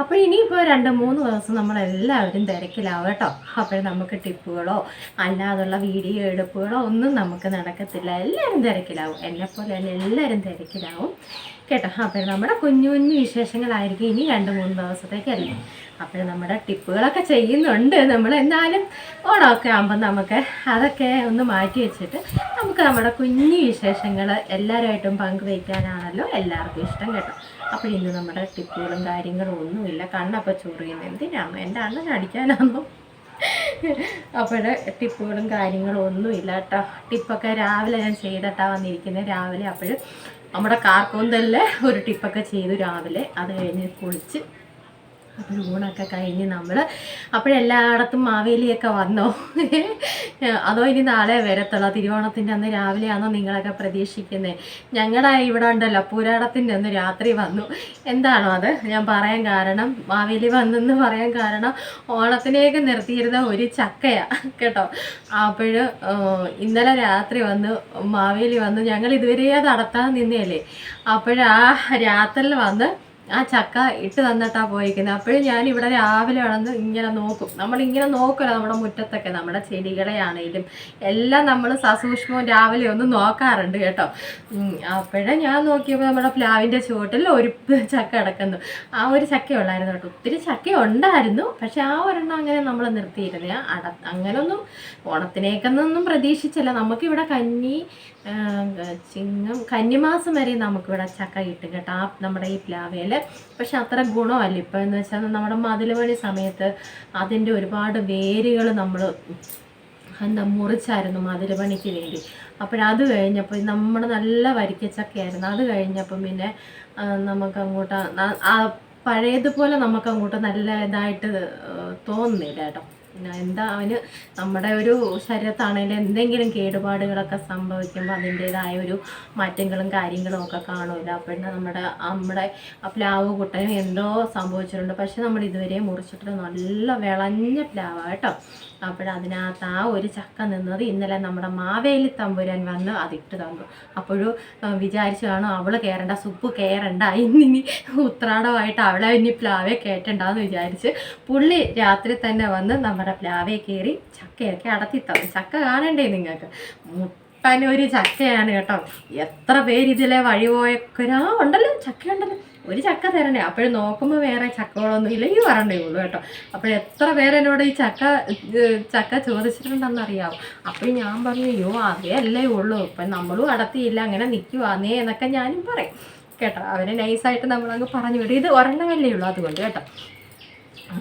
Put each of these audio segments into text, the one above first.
അപ്പോൾ ഇനിയിപ്പോൾ രണ്ട് മൂന്ന് ദിവസം നമ്മളെല്ലാവരും തിരക്കിലാവും കേട്ടോ. അപ്പോൾ നമുക്ക് ടിപ്പുകളോ അല്ലാതുള്ള വീഡിയോ എടുപ്പുകളോ ഒന്നും നമുക്ക് നടക്കത്തില്ല. എല്ലാവരും തിരക്കിലാവും. എന്നെപ്പോലെ തന്നെ എല്ലാവരും തിരക്കിലാവും. കേട്ടോ. അപ്പോൾ നമ്മുടെ കുഞ്ഞു കുഞ്ഞു വിശേഷങ്ങളായിരിക്കും ഇനി രണ്ട് മൂന്ന് ദിവസത്തേക്ക് അല്ലേ? അപ്പോൾ നമ്മുടെ ടിപ്പുകളൊക്കെ ചെയ്യുന്നുണ്ട്. നമ്മൾ എന്നാലും ഓണമൊക്കെ ആകുമ്പോൾ നമുക്ക് അതൊക്കെ ഒന്ന് മാറ്റി വെച്ചിട്ട് നമുക്ക് നമ്മുടെ കുഞ്ഞു വിശേഷങ്ങൾ എല്ലാവരുമായിട്ടും പങ്കുവയ്ക്കാനാണല്ലോ എല്ലാവർക്കും ഇഷ്ടം കേട്ടോ. അപ്പോൾ ഇന്ന് നമ്മുടെ ടിപ്പുകളും കാര്യങ്ങളും ഒന്നുമില്ല. കണ്ണപ്പോൾ ചൊറിയുന്നത് എന്തിനാണോ എന്റെ അണ്ണൻ അടിക്കാനാണോ അപ്പോൾ ടിപ്പുകളും കാര്യങ്ങളും ഒന്നുമില്ല കേട്ടോ. ടിപ്പൊക്കെ രാവിലെ ഞാൻ ചെയ്തിട്ടാണ് വന്നിരിക്കുന്നത് രാവിലെ അപ്പോൾ നമ്മുടെ കാർക്കൂന്തലിൽ ഒരു ടിപ്പൊക്കെ ചെയ്തു രാവിലെ. അത് കഴിഞ്ഞ് കുളിച്ച് അപ്പോൾ ഊണൊക്കെ കഴിഞ്ഞ് നമ്മൾ അപ്പോഴെല്ലായിടത്തും മാവേലിയൊക്കെ വന്നോ? അതോ ഇനി നാളെ വരത്തുള്ളൂ? തിരുവോണത്തിന്റെ അന്ന് രാവിലെയാണോ നിങ്ങളൊക്കെ പ്രതീക്ഷിക്കുന്നത് ഞങ്ങളുടെ ഇവിടെ ഉണ്ടല്ലോ പുരാടത്തിന്റെ അന്ന് രാത്രി വന്നു. എന്താണോ അത്? ഞാൻ പറയാൻ കാരണം മാവേലി വന്നെന്ന് പറയാൻ കാരണം ഓണത്തിനേക്ക് നിർത്തിയിരുന്ന ഒരു ചക്കയാണ് കേട്ടോ. അപ്പോൾ ഇന്നലെ രാത്രി വന്ന് മാവേലി വന്ന്. ഞങ്ങൾ ഇതുവരെ നടത്താൻ നിന്നേലേ അപ്പോഴാ രാത്രിയിൽ വന്ന് ആ ചക്ക ഇട്ട് തന്നിട്ടാ പോയിരിക്കുന്നത് അപ്പോഴും ഞാൻ ഇവിടെ രാവിലെ വളർന്ന് ഇങ്ങനെ നോക്കും. നമ്മൾ ഇങ്ങനെ നോക്കുമല്ലോ നമ്മുടെ മുറ്റത്തൊക്കെ നമ്മുടെ ചെടികളെ ആണെങ്കിലും എല്ലാം നമ്മൾ സസൂക്ഷ്മവും രാവിലെ ഒന്ന് നോക്കാറുണ്ട് കേട്ടോ. അപ്പോഴേ ഞാൻ നോക്കിയപ്പോൾ നമ്മുടെ പ്ലാവിന്റെ ചുവട്ടിൽ ഒരു ചക്ക കിടക്കുന്നു. ആ ഒരു ചക്ക ഉള്ളായിരുന്നു കേട്ടോ. ഒത്തിരി ചക്ക ഉണ്ടായിരുന്നു. പക്ഷെ ആ ഒരെണ്ണം അങ്ങനെ നമ്മൾ നിർത്തിയിരുന്നേ അട അങ്ങനൊന്നും ഓണത്തിനേക്കൊന്നും പ്രതീക്ഷിച്ചല്ല. നമുക്കിവിടെ കഞ്ഞി ചിങ്ങം. കന്നിമാസം വരെ നമുക്കിവിടെ ചക്ക കിട്ടും കേട്ടോ. ആ നമ്മുടെ ഈ പ്ലാവയിൽ പക്ഷെ അത്ര ഗുണമല്ല. ഇപ്പം എന്ന് വെച്ചാൽ നമ്മുടെ മതിലുപണി സമയത്ത് അതിന്റെ ഒരുപാട് വേരുകൾ നമ്മൾ എന്താ മുറിച്ചായിരുന്നു മതിലുപണിക്ക് വേണ്ടി. അപ്പോഴത് കഴിഞ്ഞപ്പോൾ നമ്മുടെ നല്ല വരിക്കച്ചക്കയായിരുന്നു അത് കഴിഞ്ഞപ്പം പിന്നെ നമുക്ക് അങ്ങോട്ട് പഴയതുപോലെ നമുക്ക് അങ്ങോട്ട് നല്ല ഇതായിട്ട് തോന്നുന്നില്ല കേട്ടോ. പിന്നെ എന്താ അവന് നമ്മുടെ ഒരു ശരീരത്താണെങ്കിലും എന്തെങ്കിലും കേടുപാടുകളൊക്കെ സംഭവിക്കുമ്പോൾ അതിന്റെതായ ഒരു മാറ്റങ്ങളും കാര്യങ്ങളും ഒക്കെ കാണുമല്ലോ. അപ്പോഴേ നമ്മുടെ നമ്മുടെ ആ പ്ലാവ് കുട്ടനും എന്തോ സംഭവിച്ചിട്ടുണ്ട്. പക്ഷെ നമ്മൾ ഇതുവരെ മുറിച്ചിട്ട് നല്ല വിളഞ്ഞ പ്ലാവാണ് കേട്ടോ. അപ്പോഴതിനകത്ത് ആ ഒരു ചക്ക നിന്നത് ഇന്നലെ നമ്മുടെ മാവേലി തമ്പുരാൻ വന്ന് അതിട്ട് തന്നു. അപ്പോഴും വിചാരിച്ചു കാണും അവൾ കയറണ്ട സുപ്പ് കയറണ്ട ഇന്നിനി ഉത്രാടമായിട്ട് അവളെ ഇനി പ്ലാവെ കയറ്റണ്ടെന്ന് വിചാരിച്ച് പുള്ളി രാത്രി തന്നെ വന്ന് നമ്മുടെ പ്ലാവെ കയറി ചക്കയൊക്കെ അടത്തി തന്നു. ചക്ക കാണണ്ടേ നിങ്ങൾക്ക്? മുട്ടനൊരു ചക്കയാണ് കേട്ടോ. എത്ര പേര് ഇതിലെ വഴി പോയൊക്കെ ആ ഉണ്ടല്ലോ ചക്ക ഉണ്ടല്ലോ ഒരു ചക്ക തരണേ. അപ്പോഴും നോക്കുമ്പോൾ വേറെ ചക്കകളൊന്നും ഇല്ല. ഈ ഉള്ളൂ കേട്ടോ. അപ്പോൾ എത്ര പേരെന്നോട് ഈ ചക്ക ചക്ക ചോദിച്ചിട്ടുണ്ടെന്ന് അറിയാവും അപ്പോൾ ഞാൻ പറഞ്ഞു അയ്യോ അതേ അല്ലേ ഉള്ളൂ. ഇപ്പം നമ്മളും അടത്തിയില്ല. അങ്ങനെ നിൽക്കുവാന്നേ എന്നൊക്കെ ഞാനും പറയും. കേട്ടോ. അവരെ നൈസായിട്ട് നമ്മളങ്ങ് പറഞ്ഞു വിടും. ഇത് ഒരെണ്ണമല്ലേ ഉള്ളൂ അതുകൊണ്ട് കേട്ടോ. ആ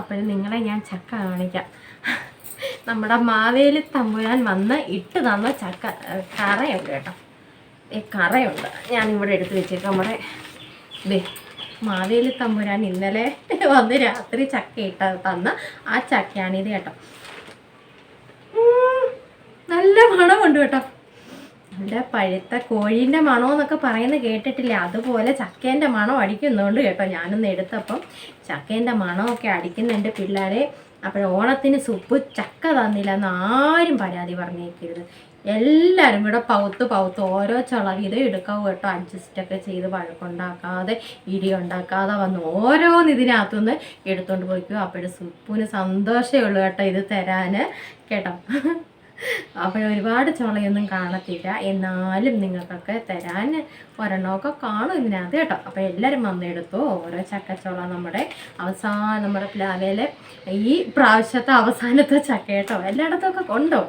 അപ്പോഴും നിങ്ങളെ ഞാൻ ചക്ക കാണിക്കാം. നമ്മുടെ മാവേലി തമ്പുരാൻ വന്ന് ഇട്ട് തന്ന ചക്ക കറയുണ്ട് കേട്ടോ. ഈ കറയുണ്ട്. ഞാനിവിടെ എടുത്ത് വെച്ചേക്കാം. നമ്മുടെ മാവേലി തമ്പുരാൻ ഇന്നലെ വന്ന് രാത്രി ചക്ക ഇട്ട തന്ന ആ ചക്കയാണിത് കേട്ടോ. നല്ല മണമുണ്ട് കേട്ടോ. നല്ല പഴുത്ത കോഴീന്റെ മണമെന്നൊക്കെ പറയുന്നത് കേട്ടിട്ടില്ല? അതുപോലെ ചക്കേന്റെ മണം അടിക്കുന്നുണ്ട് കേട്ടോ ഞാനൊന്ന് എടുത്തപ്പം ചക്കേന്റെ മണമൊക്കെ അടിക്കുന്നുണ്ട് പിള്ളേരെ. അപ്പോൾ ഓണത്തിന് സുപ്പ് ചക്ക തന്നില്ല എന്ന് ആരും പരാതി പറഞ്ഞേക്കരുത്. എല്ലാവരും ഇവിടെ പൗത്ത് പൗത്ത് ഓരോ ചള വീതം കേട്ടോ. അഡ്ജസ്റ്റൊക്കെ ചെയ്ത് വഴക്കുണ്ടാക്കാതെ ഇടി ഉണ്ടാക്കാതെ വന്ന് ഓരോന്ന് ഇതിനകത്തുനിന്ന് എടുത്തുകൊണ്ട് പോയിക്കും. അപ്പോഴും സുപ്പിന് സന്തോഷമേ ഉള്ളൂ കേട്ടോ ഇത് തരാൻ കേട്ടോ. അപ്പോൾ ഒരുപാട് ചുളയൊന്നും കാണത്തില്ല. എന്നാലും നിങ്ങൾക്കൊക്കെ തരാൻ ഒരെണ്ണമൊക്കെ കാണും ഇതിനകത്ത് കേട്ടോ. അപ്പോൾ എല്ലാവരും വന്നെടുത്തു. ഓരോ ചക്കച്ചുള നമ്മുടെ അവസാന നമ്മുടെ പ്ലാവയിലെ ഈ പ്രാവശ്യത്തെ അവസാനത്തെ ചക്ക കേട്ടോ. എല്ലായിടത്തും ഒക്കെ ഉണ്ടോ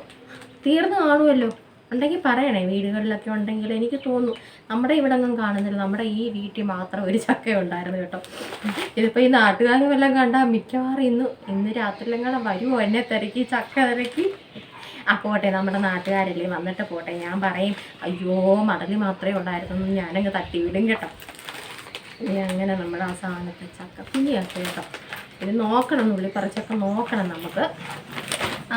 തീർന്നു കാണുമല്ലോ. ഉണ്ടെങ്കിൽ പറയണേ വീടുകളിലൊക്കെ ഉണ്ടെങ്കിൽ എനിക്ക് തോന്നുന്നു നമ്മുടെ ഇവിടെ ഒന്നും കാണുന്നില്ല. നമ്മുടെ ഈ വീട്ടിൽ മാത്രം ഒരു ചക്ക ഉണ്ടായിരുന്നു കേട്ടോ. ഇതിപ്പോൾ ഈ നാട്ടുകാരും എല്ലാം കണ്ടാൽ മിക്കവാറും ഇന്ന് ഇന്ന് രാത്രിയിലെങ്ങനെ വരുമോ? എന്നെ തിരക്കി ചക്ക തിരക്കി. ആ പോട്ടെ നമ്മുടെ നാട്ടുകാരല്ലേ വന്നിട്ട് പോട്ടെ ഞാൻ പറയും അയ്യോ മടലി മാത്രമേ ഉണ്ടായിരുന്നു ഞാനങ്ങ് തട്ടിവിടും കേട്ടോ. ഇനി അങ്ങനെ നമ്മുടെ ആ സാധനത്തെ പിന്നെയാക്കി കേട്ടോ. ഇത് നോക്കണം ഉള്ളി പറിച്ചൊക്കെ നോക്കണം നമുക്ക്.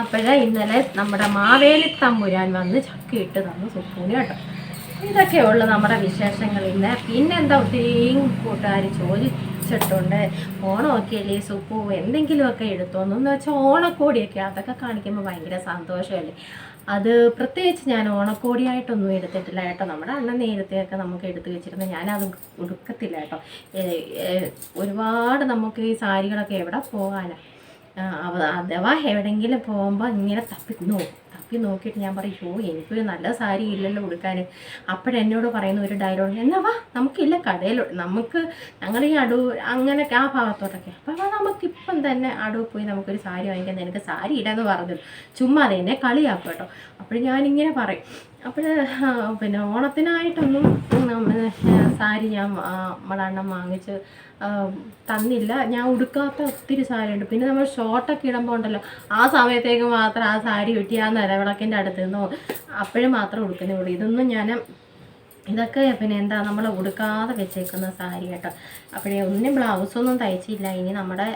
അപ്പോഴേ ഇന്നലെ നമ്മുടെ മാവേലി തമ്പുരാൻ വന്ന് ചക്ക ഇട്ട് തന്നു സുപ്പൂന് കേട്ടോ. ഇതൊക്കെയുള്ളു നമ്മുടെ വിശേഷങ്ങൾ ഇന്ന്. പിന്നെന്താ ഒത്തിരി കൂട്ടുകാർ ചോദിച്ചിട്ടുണ്ട് ഓണമൊക്കെ അല്ലേ സുപ്പു എന്തെങ്കിലുമൊക്കെ എടുത്തോന്നു വെച്ചാൽ ഓണക്കോടിയൊക്കെ അതൊക്കെ കാണിക്കുമ്പോൾ ഭയങ്കര സന്തോഷമല്ലേ? അത് പ്രത്യേകിച്ച് ഞാൻ ഓണക്കോടിയായിട്ടൊന്നും എടുത്തിട്ടില്ല കേട്ടോ. നമ്മുടെ അണ്ണൻ നേരത്തെയൊക്കെ നമുക്ക് എടുത്തു വെച്ചിരുന്നത് ഞാനത് ഉടുക്കത്തില്ല കേട്ടോ. ഒരുപാട് നമുക്ക് ഈ സാരികളൊക്കെ എവിടെ പോകാനാണ് അഥവാ എവിടെയെങ്കിലും പോകുമ്പോൾ ഇങ്ങനെ തപ്പി നോക്കും. തപ്പി നോക്കിയിട്ട് ഞാൻ പറയും ഓ എനിക്കൊരു നല്ല സാരി ഇല്ലല്ലോ കൊടുക്കാൻ അപ്പോഴെന്നോട് പറയുന്ന ഒരു ഡയലോഗ് എന്നാ വാ നമുക്കില്ല കടയിൽ നമുക്ക് ഞങ്ങൾ ഈ അടൂർ അങ്ങനെ ആ ഭാഗത്തോട്ടൊക്കെ. അപ്പം നമുക്കിപ്പം തന്നെ അടൂർ പോയി നമുക്കൊരു സാരി വാങ്ങിക്കാൻ നിനക്ക് സാരി ഇടാന്ന് പറഞ്ഞു ചുമ്മാ അതെന്നെ കളിയാക്കും കേട്ടോ. അപ്പോൾ ഞാനിങ്ങനെ പറയും അപ്പോൾ പിന്നെ ഓണത്തിനായിട്ടൊന്നും സാരി ഞാൻ ആ, വാങ്ങിച്ച് തന്നില്ല. ഞാൻ ഉടുക്കാത്ത ഒത്തിരി സാരി ഉണ്ട് പിന്നെ നമ്മൾ ഷോർട്ടൊക്കെ ഇടുമ്പോൾ ഉണ്ടല്ലോ ആ സമയത്തേക്ക് മാത്രം ആ സാരി കിട്ടി ആ നിലവിളക്കിന്റെ അടുത്ത് നിന്നോ അപ്പോഴും മാത്രം ഉടുക്കുന്നേ ഉള്ളൂ. ഇതൊന്നും ഞാൻ ഇതൊക്കെ പിന്നെ എന്താ നമ്മൾ ഉടുക്കാതെ വെച്ചേക്കുന്ന സാരി കേട്ടോ അപ്പോഴേ ഒന്നും ബ്ലൗസൊന്നും തയ്ച്ചില്ല. ഇനി നമ്മുടെ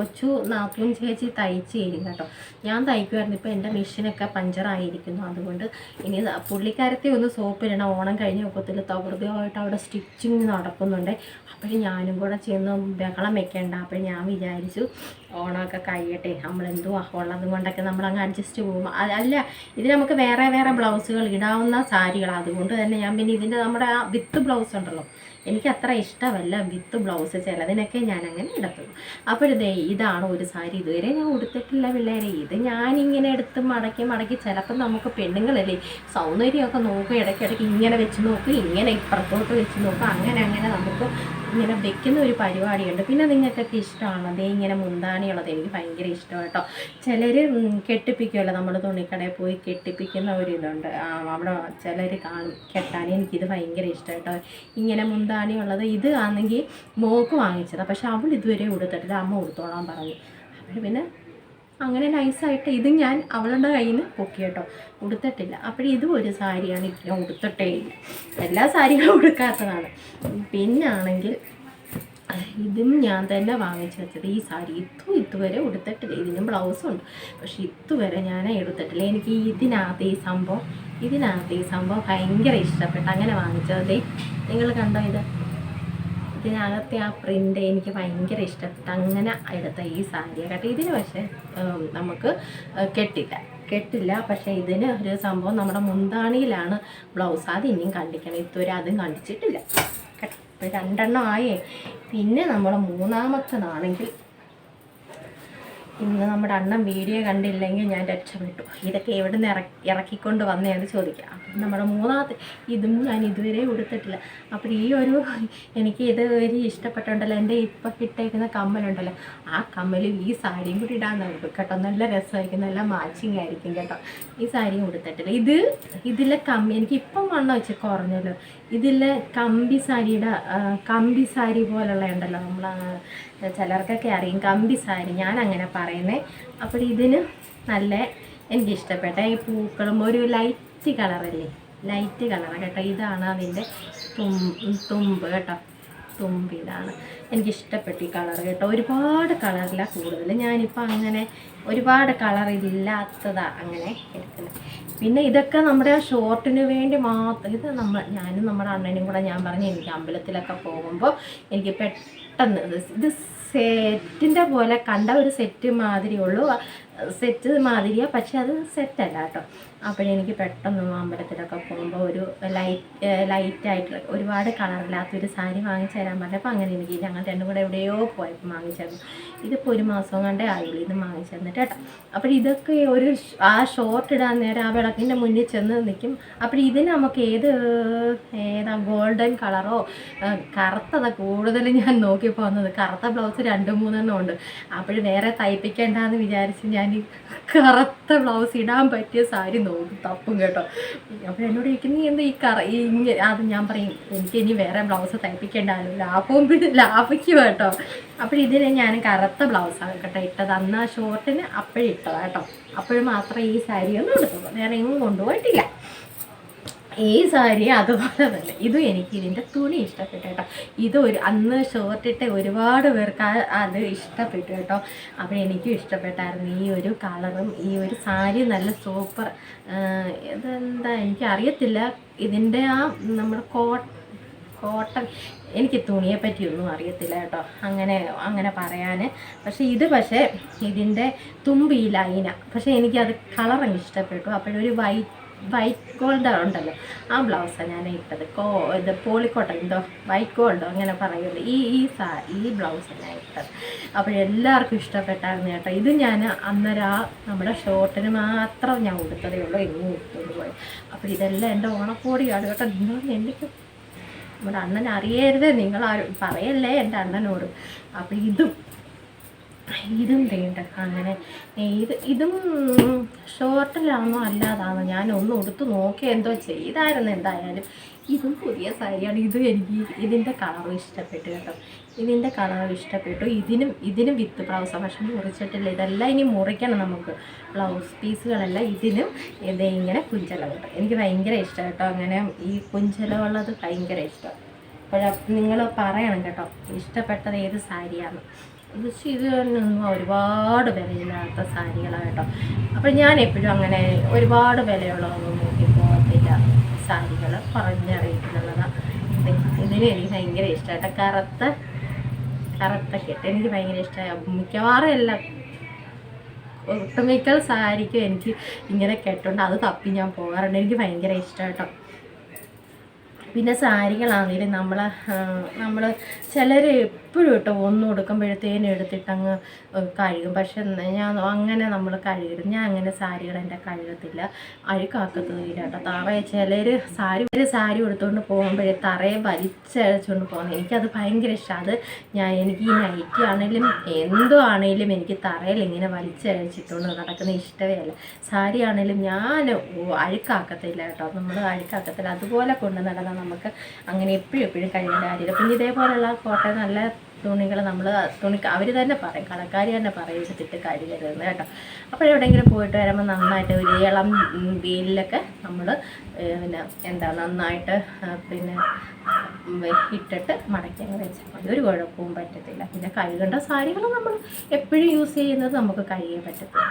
കൊച്ചു നാത്തൂൻ ചേച്ചി തയ്ച്ച് തരും കേട്ടോ. ഞാൻ തയ്ക്കുമായിരുന്നു ഇപ്പോൾ എന്റെ മെഷീനൊക്കെ പഞ്ചറായിരിക്കുന്നു അതുകൊണ്ട് ഇനി പുള്ളിക്കാരത്തെ ഒന്ന് സോപ്പിടണം ഓണം കഴിഞ്ഞ ഒക്കത്തിൽ തകൃതിയായിട്ട് അവിടെ സ്റ്റിച്ചിങ് നടക്കുന്നുണ്ട്. അപ്പോൾ ഞാനും കൂടെ ചെന്ന് ബഹളം വെക്കേണ്ട. അപ്പോൾ ഞാൻ വിചാരിച്ചു ഓണമൊക്കെ കഴിയട്ടെ. നമ്മളെന്തുവാ ഉള്ളത് കൊണ്ടൊക്കെ നമ്മളങ്ങ് അഡ്ജസ്റ്റ് പോകും. അല്ല ഇത് നമുക്ക് വേറെ വേറെ ബ്ലൗസുകൾ ഇടാവുന്ന സാരികൾ അതുകൊണ്ട് തന്നെ ഞാൻ പിന്നെ ഇതിന്റെ നമ്മുടെ ആ വിത്ത് ബ്ലൗസ് ഉണ്ടല്ലോ എനിക്ക് അത്ര ഇഷ്ടമല്ല വിത്ത് ബ്ലൗസ് ചിലതിനൊക്കെ ഞാൻ അങ്ങനെ ഇടത്തുള്ളൂ അപ്പോഴിതേ ഇതാണ് ഒരു സാരി. ഇതുവരെ ഞാൻ ഉടുത്തിട്ടില്ല പിള്ളേരെ. ഇത് ഞാനിങ്ങനെ എടുത്ത് മടക്കി മടക്കി ചിലപ്പോൾ നമുക്ക് പെണ്ണുങ്ങളല്ലേ സൗന്ദര്യമൊക്കെ നോക്കും ഇടയ്ക്കിടയ്ക്ക് ഇങ്ങനെ വെച്ച് നോക്കും ഇങ്ങനെ ഇപ്പുറത്തോട്ട് വെച്ച് നോക്കും. അങ്ങനെ അങ്ങനെ നമുക്ക് ഇങ്ങനെ വെക്കുന്ന ഒരു പരിപാടിയുണ്ട്. പിന്നെ നിങ്ങൾക്കൊക്കെ ഇഷ്ടമാണ്? അതേ ഇങ്ങനെ മുന്താണിയുള്ളത് എനിക്ക് ഭയങ്കര ഇഷ്ടമാണ് കേട്ടോ. ചിലർ കെട്ടിപ്പിക്കുമല്ലോ നമ്മൾ തുണിക്കടയിൽ പോയി കെട്ടിപ്പിക്കുന്ന ഒരു ഇതുണ്ട്. ആ, അവിടെ ചിലർ കാണും. കെട്ടാൻ എനിക്കിത് ഭയങ്കര ഇഷ്ടം കേട്ടോ. ഇങ്ങനെ മുന്താണിയുള്ളത് ഇത് ആണെങ്കിൽ മോക്ക് വാങ്ങിച്ചതാണ് പക്ഷെ അവൾ ഇതുവരെ ഉടുത്തിട്ടില്ല. അമ്മ ഉടുത്തോളാൻ പറഞ്ഞു. അപ്പോൾ പിന്നെ അങ്ങനെ നൈസായിട്ട് ഇത് ഞാൻ അവളുടെ കയ്യിൽ നിന്ന് പൊക്കി കേട്ടോ ഉടുത്തിട്ടില്ല. അപ്പോൾ ഇതും ഒരു സാരിയാണ് ഞാൻ ഉടുത്തിട്ടേ ഇല്ല. എല്ലാ സാരികളും ഉടുക്കാത്തതാണ്. പിന്നാണെങ്കിൽ ഇതും ഞാൻ തന്നെ വാങ്ങിച്ചു വെച്ചത്. ഈ സാരി ഇതും ഇതുവരെ ഉടുത്തിട്ടില്ല. ഇതിനും ബ്ലൗസും ഉണ്ട്. പക്ഷെ ഇതുവരെ ഞാൻ എടുത്തിട്ടില്ല. എനിക്ക് ഇതിനകത്ത് ഈ സംഭവം ഇതിനകത്ത് ഈ സംഭവം ഭയങ്കര ഇഷ്ടപ്പെട്ടു. അങ്ങനെ വാങ്ങിച്ചത്. നിങ്ങൾ കണ്ടോ ഇത്? ഇതിനകത്തെ ആ പ്രിന്റ് എനിക്ക് ഭയങ്കര ഇഷ്ടപ്പെട്ടു അങ്ങനെ എടുത്ത ഈ സാരിയെ കേട്ടോ ഇതിന് പക്ഷേ നമുക്ക് കെട്ടില്ല. കെട്ടില്ല പക്ഷേ ഇതിന് ഒരു സംഭവം നമ്മുടെ മുന്താണിയിലാണ് ബ്ലൗസ്. അത് ഇനിയും കണ്ടിക്കണം. ഇതുവരെ അതും കണ്ടിച്ചിട്ടില്ല. കേട്ടോ. ഇപ്പോൾ രണ്ടെണ്ണം ആയേ. പിന്നെ നമ്മൾ മൂന്നാമത്തതാണെങ്കിൽ ഇന്ന് നമ്മുടെ അണ്ണൻ വീഡിയോ കണ്ടില്ലെങ്കിൽ ഞാൻ രക്ഷപ്പെട്ടു. ഇതൊക്കെ എവിടെ നിന്ന് ഇറക്കി ഇറക്കിക്കൊണ്ട് വന്നതെന്ന് ചോദിക്കാം. അപ്പം നമ്മുടെ മൂന്നാമത്തെ ഇതും ഞാൻ ഇതുവരെ ഉടുത്തിട്ടില്ല. അപ്പോൾ ഈ ഒരു എനിക്ക് ഇത് ഒരു ഇഷ്ടപ്പെട്ടുണ്ടല്ലോ. എന്റെ ഇപ്പം ഇട്ടേക്കുന്ന കമ്മലുണ്ടല്ലോ. ആ കമ്മലും ഈ സാരിയും കൂടി ഇടാൻ നോക്കും കേട്ടോ. നല്ല രസമായിരിക്കും. നല്ല മാച്ചിങ് ആയിരിക്കും കേട്ടോ. ഈ സാരിയും ഉടുത്തിട്ടില്ല. ഇത് ഇതിലെ കമ്മി എനിക്ക് ഇപ്പം വണ്ണം വെച്ച് കുറഞ്ഞല്ലോ. ഇതിലെ കമ്പി സാരിയുടെ കമ്പി സാരി പോലുള്ള ഉണ്ടല്ലോ നമ്മൾ ചിലർക്കൊക്കെ അറിയും. കമ്പി സാരി ഞാൻ അങ്ങനെ പറയുന്നേ. അപ്പോൾ ഇതിന് നല്ല എനിക്കിഷ്ടപ്പെട്ട ഈ പൂക്കളും ഒരു ലൈറ്റ് കളറല്ലേ ലൈറ്റ് കളറാണ് കേട്ടോ. ഇതാണ് അതിന്റെ തുമ്പ് കേട്ടോ. തുമ്പ് ഇതാണ്. എനിക്ക് ഇഷ്ടപ്പെട്ടു ഈ കളർ കേട്ടോ. ഒരുപാട് കളറില്ല കൂടുതൽ ഞാനിപ്പോൾ അങ്ങനെ ഒരുപാട് കളറില്ലാത്തതാണ് അങ്ങനെ എടുക്കുന്നത്. പിന്നെ ഇതൊക്കെ നമ്മുടെ ഷോർട്ടിന് വേണ്ടി മാത്രം ഇത് നമ്മൾ ഞാനും നമ്മുടെ അണ്ണനും കൂടെ ഞാൻ പറഞ്ഞു എനിക്ക് അമ്പലത്തിലൊക്കെ പോകുമ്പോൾ എനിക്ക് പെട്ടെന്ന് ഇത് സെറ്റിന്റെ പോലെ കണ്ട ഒരു സെറ്റ് മാതിരിയുള്ളൂ. സെറ്റ് മാതിരിയാണ് പക്ഷെ അത് സെറ്റല്ല കേട്ടോ. അപ്പോഴെനിക്ക് പെട്ടെന്ന് അമ്പലത്തിലൊക്കെ പോകുമ്പോൾ ഒരു ലൈറ്റ് ലൈറ്റായിട്ടുള്ള ഒരുപാട് കളറില്ലാത്തൊരു സാരി വാങ്ങിച്ചു തരാൻ പറഞ്ഞപ്പോൾ അങ്ങനെ എനിക്ക് ഞങ്ങൾ രണ്ടും കൂടെ എവിടെയോ പോയപ്പോൾ വാങ്ങിച്ചായിരുന്നു ഇതിപ്പോൾ ഒരു മാസം കണ്ടേ ആയുള്ളൂ ഇത് വാങ്ങിച്ചു തന്നിട്ട് കേട്ടോ. അപ്പോൾ ഇതൊക്കെ ഒരു ആ ഷോർട്ട് ഇടാൻ നേരം ആ വിളക്കിന്റെ മുന്നിൽ ചെന്ന് നിൽക്കും അപ്പോൾ ഇതിന് നമുക്ക് ഏത് ഏതാ ഗോൾഡൻ കളറോ കറുത്തതാ കൂടുതൽ ഞാൻ നോക്കി പോകുന്നത്. കറുത്ത ബ്ലൗസ് രണ്ട് മൂന്നെണ്ണം ഉണ്ട്. അപ്പോൾ വേറെ തയ്പ്പിക്കേണ്ടെന്ന് വിചാരിച്ച് ഞാൻ കറുത്ത ബ്ലൗസ് ഇടാൻ പറ്റിയ സാരി നോക്കും തപ്പും കേട്ടോ. അപ്പോൾ എന്നോട് ചോദിക്കും നീ എന്താ ഈ കറ ഈ ഇങ്ങ അത് ഞാൻ പറയും എനിക്ക് ഇനി വേറെ ബ്ലൗസ് തയ്പ്പിക്കേണ്ടല്ലോ ലാഭവും ലാഭിക്കും കേട്ടോ. അപ്പോൾ ഇതിനെ ഞാൻ കറുത്ത ബ്ലൗസാണ് കേട്ടോ ഇട്ടത്. അന്ന് ആ ഷോർട്ടിന് അപ്പോഴും ഇട്ടതാണ് കേട്ടോ. അപ്പോഴും മാത്രമേ ഈ സാരി ഒന്നും എടുത്തുള്ളൂ വേറെ എങ്ങും കൊണ്ടുപോയിട്ടില്ല. ഈ സാരി അതുപോലെ തന്നെ ഇതും എനിക്ക് ഇതിന്റെ തുണി ഇഷ്ടപ്പെട്ടു കേട്ടോ. ഇത് ഒരു അന്ന് ഷോർട്ടിട്ട് ഒരുപാട് പേർക്ക് അത് ഇഷ്ടപ്പെട്ടു കേട്ടോ. അപ്പോൾ എനിക്കും ഇഷ്ടപ്പെട്ടായിരുന്നു. ഈ ഒരു കളറും ഈ ഒരു സാരി നല്ല സൂപ്പർ ഇതെന്താ എനിക്കറിയത്തില്ല. ഇതിന്റെ ആ നമ്മുടെ കോ കോട്ടൺ എനിക്ക് തുണിയെ പറ്റിയൊന്നും അറിയത്തില്ല കേട്ടോ. അങ്ങനെ അങ്ങനെ പറയാൻ പക്ഷേ ഇത് പക്ഷേ ഇതിന്റെ തുമ്പി ലൈന പക്ഷേ എനിക്കത് കളറങ്ങ് ഇഷ്ടപ്പെട്ടു. അപ്പോഴൊരു വൈറ്റ് വൈറ്റ് ഗോൾഡ് ഉണ്ടല്ലോ. ആ ബ്ലൗസാണ് ഞാൻ ഇട്ടത്. കോ ഇത് പോളിക്കോട്ടൺ എന്തോ വൈറ്റ് ഗോൾഡോ അങ്ങനെ പറയുന്നത് ഈ ഈ സാ ഈ ബ്ലൗസാണ് ഞാൻ ഇട്ടത്. അപ്പോൾ എല്ലാവർക്കും ഇഷ്ടപ്പെട്ടായിരുന്നു കേട്ടോ. ഇത് ഞാൻ അന്നേരം ആ നമ്മുടെ ഷോർട്ടിന് മാത്രം ഞാൻ ഉടുത്തതേ ഉള്ളൂ. ഇന്നും ഉടുത്തുകൊണ്ട് പോയി. അപ്പോൾ ഇതെല്ലാം എന്റെ ഓണക്കോടിയാണ് കേട്ടോ. നിങ്ങൾ എനിക്ക് നമ്മുടെ അണ്ണൻ അറിയരുത്. നിങ്ങൾ പറയല്ലേ എന്റെ അണ്ണനോട്. അപ്പോൾ ഇതും ഇതും വേണ്ട. അങ്ങനെ. ഇത് ഇതും ഷോർട്ടിലാണോ അല്ലാതാണോ? ഞാൻ ഒന്ന് ഉടുത്ത് നോക്കി എന്തോ ചെയ്തായിരുന്നു എന്തായാലും. ഇതും പുതിയ സാരിയാണ്. ഇതും എനിക്ക് ഇതിന്റെ കളറും ഇഷ്ടപ്പെട്ടു കേട്ടോ. ഇതിന്റെ കളറും ഇഷ്ടപ്പെട്ടു. ഇതിനും ഇതിനും വിത്ത് ബ്ലൗസ് പക്ഷെ മുറിച്ചിട്ടില്ല. ഇതെല്ലാം ഇനി മുറിക്കണം നമുക്ക്. ബ്ലൗസ് പീസുകളെല്ലാം ഇതിനും ഇത് ഇങ്ങനെ കുഞ്ചലുണ്ട് എനിക്ക് ഭയങ്കര ഇഷ്ടം കേട്ടോ. അങ്ങനെ ഈ കുഞ്ചലുള്ളത് ഭയങ്കര ഇഷ്ടം. അപ്പോൾ നിങ്ങൾ പറയണം കേട്ടോ. ഇഷ്ടപ്പെട്ടത് ഏത് സാരിയാണ് ഇത് തന്നെ ഒരുപാട് വിലയില്ലാത്ത സാരികളാണ് കേട്ടോ. അപ്പോൾ ഞാൻ എപ്പോഴും അങ്ങനെ ഒരുപാട് വിലയുള്ളതൊന്നും നോക്കി പോകത്തില്ല. സാരികൾ കുറഞ്ഞ റേറ്റിലുള്ളതാണ് ഇതിന് എനിക്ക് ഭയങ്കര ഇഷ്ടമായിട്ട് കറുത്ത കറുത്ത കെട്ട് എനിക്ക് ഭയങ്കര ഇഷ്ടമായി മിക്കവാറും എല്ലാ ഒട്ടുമിക്ക സാരിക്കും എനിക്ക് ഇങ്ങനെ കെട്ടുണ്ട് അത് തപ്പി ഞാൻ പോകാറുണ്ട്. എനിക്ക് ഭയങ്കര ഇഷ്ടമായിട്ടോ പിന്നെ സാരികളാണെങ്കിലും നമ്മൾ നമ്മൾ ചിലർ എപ്പോഴും കേട്ടോ ഒന്ന് കൊടുക്കുമ്പോഴത്തേനും എടുത്തിട്ട് അങ്ങ് കഴുകും. പക്ഷെ ഞാൻ അങ്ങനെ നമ്മൾ കഴുകരുത്. ഞാൻ അങ്ങനെ സാരികൾ എന്റെ കഴുകത്തില്ല. അഴുക്കാക്കത്തില്ല കേട്ടോ. തറയെ ചിലർ സാരി ഒരു സാരി എടുത്തുകൊണ്ട് പോകുമ്പോഴേ തറയെ വലിച്ചഴച്ചുകൊണ്ട് പോകുന്നത് എനിക്കത് ഭയങ്കര ഇഷ്ടമാണ് അത് ഞാൻ എനിക്ക് ഈ നൈറ്റി ആണെങ്കിലും എന്തോ ആണെങ്കിലും എനിക്ക് തറയിൽ ഇങ്ങനെ വലിച്ചഴച്ചിട്ടുകൊണ്ട് നടക്കുന്ന ഇഷ്ടമേ അല്ല. സാരി ആണെങ്കിലും ഞാൻ അഴുക്കാക്കത്തില്ല കേട്ടോ. നമ്മൾ അഴുക്കാക്കത്തില്ല അതുപോലെ കൊണ്ട് നടന്നാൽ നമുക്ക് അങ്ങനെ എപ്പോഴും എപ്പോഴും കഴിയേണ്ട കാര്യമില്ല. പിന്നെ ഇതേപോലെയുള്ള ഫോട്ടോ നല്ല തുണികൾ നമ്മൾ തുണി അവർ തന്നെ പറയും കടക്കാർ തന്നെ പറയും എടുത്തിട്ട് കഴുകരുതെന്ന് കേട്ടോ. അപ്പോൾ എവിടെയെങ്കിലും പോയിട്ട് വരുമ്പോൾ നന്നായിട്ട് ഒരു ഇളം വെയിലൊക്കെ നമ്മൾ പിന്നെ എന്താ നന്നായിട്ട് പിന്നെ ഇട്ടിട്ട് മടക്കി വെച്ചാൽ മതി. ഒരു കുഴപ്പവും പറ്റത്തില്ല. പിന്നെ കഴുകേണ്ട സാരികൾ നമ്മൾ എപ്പോഴും യൂസ് ചെയ്യുന്നത് നമുക്ക് കഴിയേ പറ്റത്തില്ല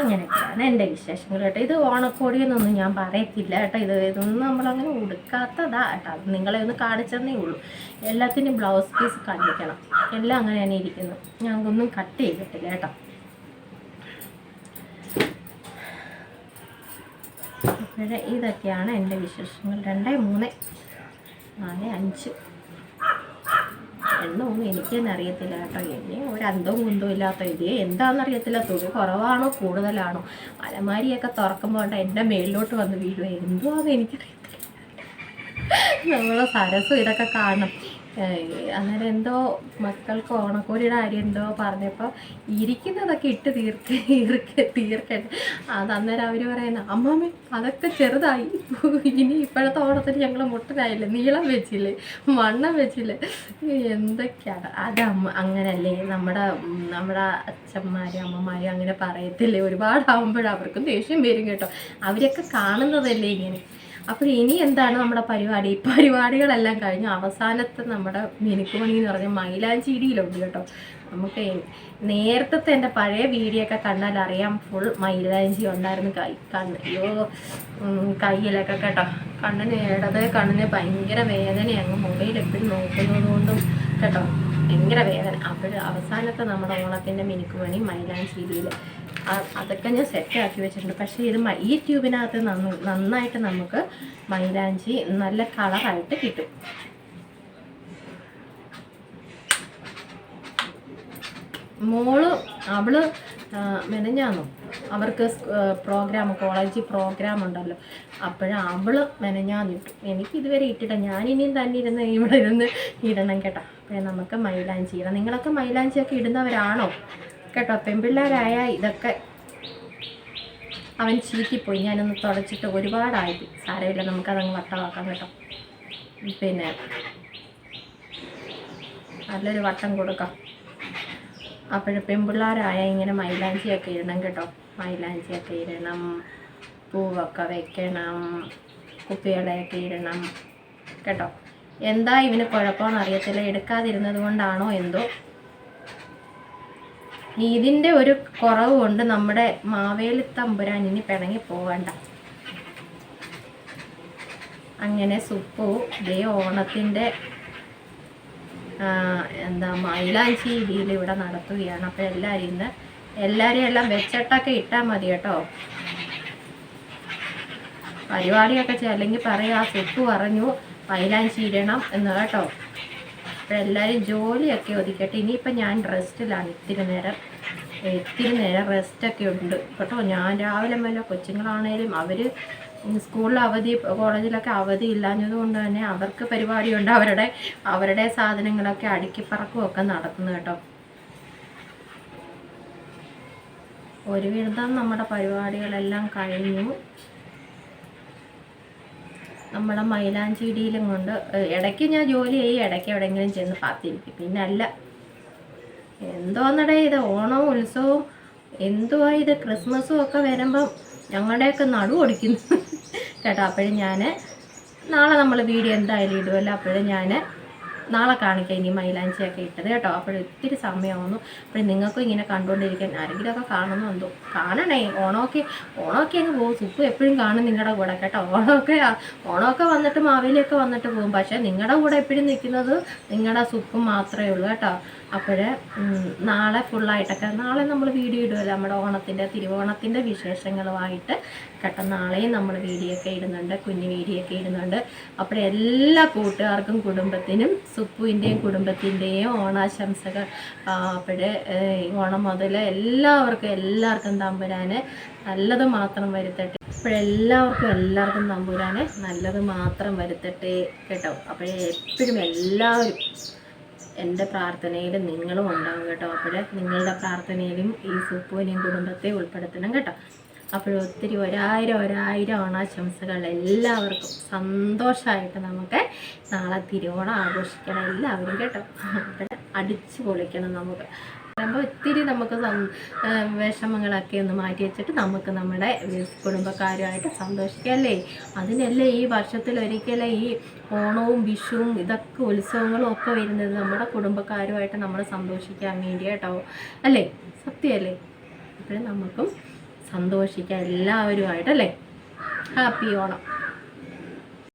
അങ്ങനെയൊക്കെയാണ് എന്റെ വിശേഷങ്ങൾ കേട്ടോ. ഇത് ഓണക്കോടിയെന്നൊന്നും ഞാൻ പറയത്തില്ല കേട്ടോ. ഇത് ഇതൊന്നും നമ്മളങ്ങനെ ഉടുക്കാത്തതാ കേട്ടോ. അത് നിങ്ങളെ ഒന്ന് കാണിച്ചെന്നേ ഉള്ളൂ. എല്ലാത്തിനും ബ്ലൗസ് പീസ് കാണിക്കണം. എല്ലാം അങ്ങനെയാണ് തന്നെ ഇരിക്കുന്നു ഞങ്ങൾക്കൊന്നും കട്ട് ചെയ്തിട്ടില്ല കേട്ടോ. ഇതൊക്കെയാണ് എന്റെ വിശേഷങ്ങൾ. രണ്ടേ മൂന്ന്. നാല് അഞ്ച് എണ്ണമൊന്നും എനിക്ക് തന്നെ അറിയത്തില്ല കേട്ടോ. ഇനി ഒരു അന്തവും കുന്തവും ഇല്ലാത്ത ഇത്. എന്താണെന്നറിയത്തില്ല തുണി കുറവാണോ കൂടുതലാണോ? അലമാരിയൊക്കെ തുറക്കുമ്പോൾ എന്റെ മേളിലോട്ട് വന്ന് വീഴുക എന്തുവാന്ന് എനിക്കറിയത്തില്ല. നമ്മളെ സരസും ഇതൊക്കെ കാണണം. അന്നേരം എന്തോ മക്കൾക്ക് ഓണക്കോടിയുടെ കാര്യം എന്തോ പറഞ്ഞപ്പോൾ ഇരിക്കുന്നതൊക്കെ ഇട്ട് തീർക്ക് തീർക്ക് തീർക്കട്ടെ. അത് അന്നേരം അവർ പറയുന്ന അമ്മാമ്മ അതൊക്കെ ചെറുതായി. ഇനി ഇപ്പോഴത്തെ ഓണത്തിന് ഞങ്ങൾ മുട്ടനായില്ലേ? നീളം വെച്ചില്ലേ? വണ്ണം വെച്ചില്ലേ? എന്തൊക്കെയാണ് അത് അമ്മ അങ്ങനല്ലേ നമ്മുടെ നമ്മുടെ അച്ഛന്മാരും അമ്മമാരും അങ്ങനെ പറയത്തില്ലേ? ഒരുപാടാവുമ്പോഴും അവർക്കും ദേഷ്യം വരും കേട്ടോ. അവരൊക്കെ കാണുന്നതല്ലേ ഇങ്ങനെ. അപ്പോൾ ഇനി എന്താണ് നമ്മുടെ പരിപാടി? പരിപാടികളെല്ലാം കഴിഞ്ഞു അവസാനത്തെ നമ്മുടെ മിനുക്കുമണി എന്ന് പറഞ്ഞ മൈലാഞ്ചിടിയിലുണ്ട് കേട്ടോ. നമുക്ക് നേരത്തെ എന്റെ പഴയ വീഡിയോ ഒക്കെ കണ്ടാൽ അറിയാം ഫുൾ മൈലാഞ്ചി ഉണ്ടായിരുന്നു കൈ കണ്ണ്. അയ്യോ കയ്യിലൊക്കെ കേട്ടോ. കണ്ണിന് ഇടത് കണ്ണിന് ഭയങ്കര വേദന അങ്ങ് മൊബൈൽ എപ്പോഴും നോക്കുന്നതുകൊണ്ടും കേട്ടോ ഭയങ്കര വേദന. അപ്പോൾ അവസാനത്തെ നമ്മുടെ ഓണത്തിന്റെ മിനുക്കുമണി മൈലാഞ്ചിരിയിൽ അതൊക്കെ ഞാൻ സെറ്റ് ആക്കി വെച്ചിട്ടുണ്ട്. പക്ഷേ ഇത് ഈ ട്യൂബിനകത്ത് നന്നായിട്ട് നമുക്ക് മൈലാഞ്ചി നല്ല കളറായിട്ട് കിട്ടും. മോൾ അവൾ മെനഞ്ഞാന്നോ? അവർക്ക് പ്രോഗ്രാം കോളേജിൽ പ്രോഗ്രാം ഉണ്ടല്ലോ. അപ്പോഴും അവൾ മെനഞ്ഞാന്നിട്ടു എനിക്ക് ഇതുവരെ ഇട്ടില്ല ഞാനിനിയും തന്നെ ഇരുന്ന് ഇവിടെ ഇരുന്ന് ഇടണം കേട്ടോ. അപ്പം നമുക്ക് മൈലാഞ്ചി ഇടാം. നിങ്ങളൊക്കെ മൈലാഞ്ചിയൊക്കെ ഇടുന്നവരാണോ? കേട്ടോ പെൺപിള്ളേരായ ഇതൊക്കെ. അവൻ ചീറ്റിപ്പോയി. ഞാനൊന്ന് തുടച്ചിട്ട് ഒരുപാടായി. സാരമില്ല നമുക്കതങ്ങ് വട്ടമാക്കാം കേട്ടോ. പിന്നെ നല്ലൊരു വട്ടം കൊടുക്കാം. അപ്പോൾ പെൺപിള്ളേരായ ഇങ്ങനെ മൈലാഞ്ചിയൊക്കെ ഇടണം കേട്ടോ. മൈലാഞ്ചിയൊക്കെ ഇടണം പൂവൊക്കെ വെക്കണം കുപ്പികളെയൊക്കെ ഇടണം കേട്ടോ. എന്താ ഇവന് കുഴപ്പമെന്ന് അറിയത്തില്ല എടുക്കാതിരുന്നത് കൊണ്ടാണോ എന്തോ? ഇതിന്റെ ഒരു കുറവ് കൊണ്ട് നമ്മുടെ മാവേലി തമ്പുരാൻ ഇനി പിണങ്ങി പോകണ്ട അങ്ങനെ സുപ്പു ദേ ഓണത്തിന്റെ എന്താ മൈലാഞ്ചി രീതിയിൽ ഇവിടെ നടത്തുകയാണ്. അപ്പോൾ എല്ലാവരും ഇന്ന് എല്ലാവരെയും എല്ലാം വെച്ചിട്ടൊക്കെ ഇട്ടാൽ മതി കേട്ടോ. പരിപാടിയൊക്കെ അല്ലെങ്കിൽ പറയുക സുപ്പ് പറഞ്ഞു മൈലാഞ്ചി ഇടണം എന്ന് കേട്ടോ. അപ്പോൾ എല്ലാവരും ജോലിയൊക്കെ ഒതുക്കട്ടെ ഇനിയിപ്പോൾ ഞാൻ റെസ്റ്റിലാണ്. ഇത്തിരി നേരം ഇത്തിരി നേരം റെസ്റ്റൊക്കെ ഉണ്ട്. കേട്ടോ ഞാൻ രാവിലെ മുതൽ കൊച്ചുങ്ങളാണേലും അവർ സ്കൂളിൽ അവധി കോളേജിലൊക്കെ അവധി ഇല്ലാഞ്ഞതുകൊണ്ട് തന്നെ അവർക്ക് പരിപാടിയുണ്ട്. അവരുടെ അവരുടെ സാധനങ്ങളൊക്കെ അടുക്കിപ്പറക്കുമൊക്കെ നടക്കുന്നു കേട്ടോ. ഒരുവിധം നമ്മുടെ പരിപാടികളെല്ലാം കഴിഞ്ഞു. നമ്മുടെ മൈലാഞ്ചിടിയിലും കൊണ്ട് ഇടയ്ക്ക് ഞാൻ ജോലി ചെയ്യും ഇടയ്ക്ക് എവിടെയെങ്കിലും ചെന്ന് കാത്തിരിക്കും. പിന്നെ അല്ല എന്തോന്നടേ ഇത്? ഓണവും ഉത്സവവും എന്തുവാ ഇത്? ക്രിസ്മസും ഒക്കെ വരുമ്പം ഞങ്ങളുടെയൊക്കെ നടു ഓടിക്കുന്നു. കേട്ടോ അപ്പോഴും ഞാൻ നാളെ നമ്മൾ വീഡിയോ എന്തായാലും ഇടുമല്ലോ അപ്പോഴും ഞാൻ നാളെ കാണിക്കാം ഇനി മൈലാഞ്ചിയൊക്കെ ഇട്ടത് കേട്ടോ. അപ്പോൾ ഒത്തിരി സമയമാവുന്നു. അപ്പോൾ നിങ്ങൾക്കും ഇങ്ങനെ കണ്ടുകൊണ്ടിരിക്കാൻ ആരെങ്കിലുമൊക്കെ കാണുന്നു എന്തോ? കാണണേ. ഓണമൊക്കെ ഓണമൊക്കെ അങ്ങ് പോകും. സുപ്പ് എപ്പോഴും കാണും നിങ്ങളുടെ കൂടെ കേട്ടോ. ഓണമൊക്കെ ഓണമൊക്കെ വന്നിട്ട് മാവേലിയൊക്കെ വന്നിട്ട് പോകും. പക്ഷേ നിങ്ങളുടെ കൂടെ എപ്പോഴും നിൽക്കുന്നത് നിങ്ങളുടെ സുപ്പും മാത്രമേ ഉള്ളൂ കേട്ടോ. അപ്പോൾ നാളെ ഫുള്ളായിട്ടൊക്കെ നാളെ നമ്മൾ വീഡിയോ ഇടുമല്ലോ നമ്മുടെ ഓണത്തിന്റെ തിരുവോണത്തിന്റെ വിശേഷങ്ങളുമായിട്ട്. കേട്ടോ നാളെയും നമ്മൾ വീഡിയോ ഒക്കെ ഇടുന്നുണ്ട് കുഞ്ഞു വീഡിയോ ഒക്കെ ഇടുന്നുണ്ട്. അപ്പോൾ എല്ലാ കൂട്ടുകാർക്കും കുടുംബത്തിനും സുപ്പുവിന്റെയും കുടുംബത്തിന്റെയും ഓണാശംസകൾ. അപ്പോഴേ ഓണം മുതൽ എല്ലാവർക്കും എല്ലാവർക്കും തമ്പുരാന് നല്ലത് മാത്രം വരുത്തട്ടെ. അപ്പോഴെല്ലാവർക്കും എല്ലാവർക്കും തമ്പുരാന് നല്ലത് മാത്രം വരുത്തട്ടെ കേട്ടോ. അപ്പോഴേ എപ്പോഴും എല്ലാവരും എന്റെ പ്രാർത്ഥനയിൽ നിങ്ങളും ഉണ്ടാവും കേട്ടോ. അപ്പോൾ നിങ്ങളുടെ പ്രാർത്ഥനയിലും ഈ സുപ്പുവിനെയും കുടുംബത്തെ ഉൾപ്പെടുത്തണം കേട്ടോ. അപ്പോൾ ഒത്തിരി ഒരായിരം ഒരായിരം ഓണാശംസകൾ എല്ലാവർക്കും. സന്തോഷമായിട്ട് നമുക്ക് നാളെ തിരുവോണം ആഘോഷിക്കണം എല്ലാവരും കേട്ടോ. അപ്പോൾ അടിച്ചു പൊളിക്കണം നമുക്ക്. പറയുമ്പോൾ ഒത്തിരി നമുക്ക് വിഷമങ്ങളൊക്കെ ഒന്ന് മാറ്റി വെച്ചിട്ട് നമുക്ക് നമ്മുടെ കുടുംബക്കാരുമായിട്ട് സന്തോഷിക്കാം അല്ലേ? അതിനല്ലേ ഈ വർഷത്തിൽ ഒരിക്കലും ഈ ഓണവും വിഷുവും ഇതൊക്കെ ഉത്സവങ്ങളും ഒക്കെ വരുന്നത് നമ്മുടെ കുടുംബക്കാരുമായിട്ട് നമ്മൾ സന്തോഷിക്കാൻ വേണ്ടി കേട്ടോ അല്ലേ? സത്യമല്ലേ? അപ്പോഴും നമുക്കും സന്തോഷിക്കാം എല്ലാവരുമായിട്ടല്ലേ ഹാപ്പി ഓണം.